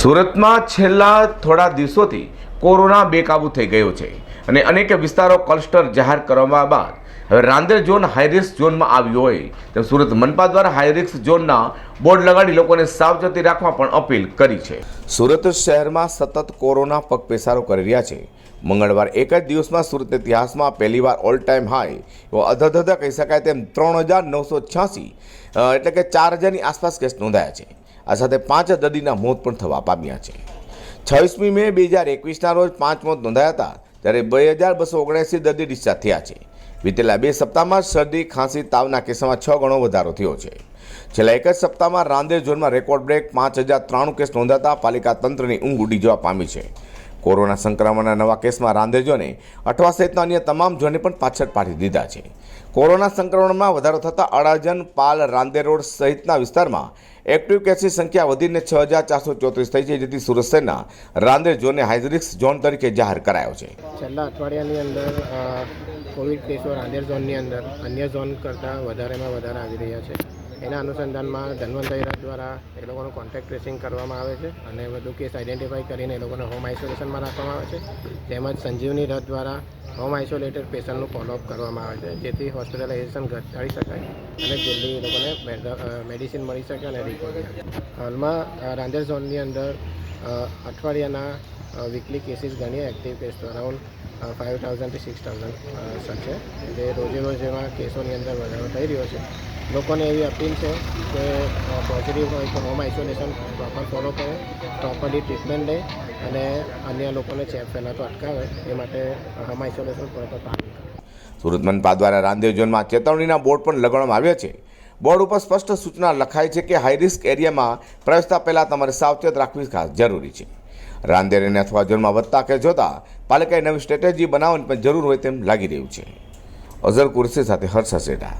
સુરતમાં છેલ્લા થોડા દિવસોથી કોરોના બેકાબુ થઈ ગયો છે અને અનેક વિસ્તારો ક્લસ્ટર જાહેર કરવામાં બાદ હવે રાંદેર ઝોન હાઈરિસ્ક ઝોનમાં આવ્યો હોય તેમ સુરત મનપા દ્વારા હાઈરિસ્ક ઝોનના બોર્ડ લગાડી લોકોને સાવચેતી રાખવા પણ અપીલ કરી છે. સુરત શહેરમાં સતત કોરોના પગપેસારો કરી રહ્યા છે. મંગળવાર એક જ દિવસમાં સુરત ઇતિહાસમાં પહેલીવાર ઓલ ટાઈમ હાઈ એવો અધધધ કહી શકાય તેમ ત્રણ હજાર નવસો છ્યાસી એટલે કે ચાર હજારની આસપાસ કેસ નોંધાયા છે. આ સાથે પાંચ દર્દીના મોત પણ થવા પામ્યા છે. છવ્વીસમી મે બે હજાર એકવીસના રોજ પાંચ મોત નોંધાયા હતા ત્યારે બે હજાર બસો ઓગણસી દર્દી ડિસ્ચાર્જ થયા છે. વિતેલા બે સપ્તાહમાં શરદી, ખાંસી તાવના કેસોમાં છ ગણો વધારો થયો છે. છેલ્લા એક જ સપ્તાહમાં રાંદેર ઝોનમાં રેકોર્ડ બ્રેક પાંચ હજાર ત્રાણું કેસ નોંધાતા પાલિકા તંત્રની ઊંઘ ઉડી જવા પામી છે. કોરોના સંક્રમણના નવા કેસમાં રાંદેજોને અઠવા સહિતના અન્ય તમામ ઝોને પણ પાછળ પાડી દીધા છે. કોરોના સંક્રમણમાં વધારો થતાં અડાજન પાલ રાંદે રોડ સહિતના વિસ્તારમાં એક્ટિવ કેસની સંખ્યા વધીને છ હજાર ચારસો ચોત્રીસ થઈ છે, જેથી સુરત શહેરના રાંદેર ઝોનને હાઈરિસ્ક ઝોન તરીકે જાહેર કરાયો છે. છેલ્લા અઠવાડિયાની અંદર કોવિડ કેસો રાંદેર ઝોનની અંદર અન્ય ઝોન કરતાં વધારેમાં વધારે આવી રહ્યા છે. એના અનુસંધાનમાં ધન્વંતરી દ્વારા એ લોકોનું કોન્ટેક્ટ ટ્રેસિંગ કરવામાં આવે છે અને વધુ કેસ આઈડેન્ટિફાઈ કરીને એ લોકોને હોમ આઇસોલેશનમાં રાખવામાં આવે છે. તેમજ સંજીવની રથ દ્વારા હોમ આઇસોલેટેડ પેશન્ટનું ફોલોઅપ કરવામાં આવે છે. જેથી હોસ્પિટલાઇઝેશન ઘટાડી શકાય અને જલ્દી એ લોકોને મેડિસિન મળી શકે અને રિકવરી હાલમાં રાંદેર ઝોનની અંદર અઠવાડિયાના વીકલી કેસીસ ગણીએ. એક્ટિવ કેસ તો અરાઉન્ડ ફાઇવ થાઉઝન્ડથી સિક્સ થાઉઝન્ડ છે. જે રોજે રોજ એવા કેસોની અંદર વધારો થઈ રહ્યો છે. લોકોને એવી અપીલ છે કે પોઝિટિવ હોય તો હોમ આઇસોલેશન પ્રોપર ફોલો કરે પ્રોપરલી ટ્રીટમેન્ટ લે અને અન્ય લોકોને ચેપ ફેલાતો અટકાવે, એ માટે હોમ આઇસોલેશન પ્રોપર પાલન કરે. સુરત મનપા દ્વારા રાંદેર ઝોનમાં ચેતવણીના બોર્ડ પણ લગાડવામાં આવ્યા છે. બોર્ડ ઉપર સ્પષ્ટ સૂચના લખાઈ છે કે હાઈરિસ્ક એરિયામાં પ્રવેશતા પહેલાં તમારે સાવચેત રાખવી ખાસ જરૂરી છે. રાંદેર અને અથવા ઝોનમાં વધતા કે જોતા પાલિકાએ નવી સ્ટ્રેટેજી બનાવવાની પણ જરૂર હોય તેમ લાગી રહ્યું છે. અઝર કુરશી સાથે હર્ષ સેટા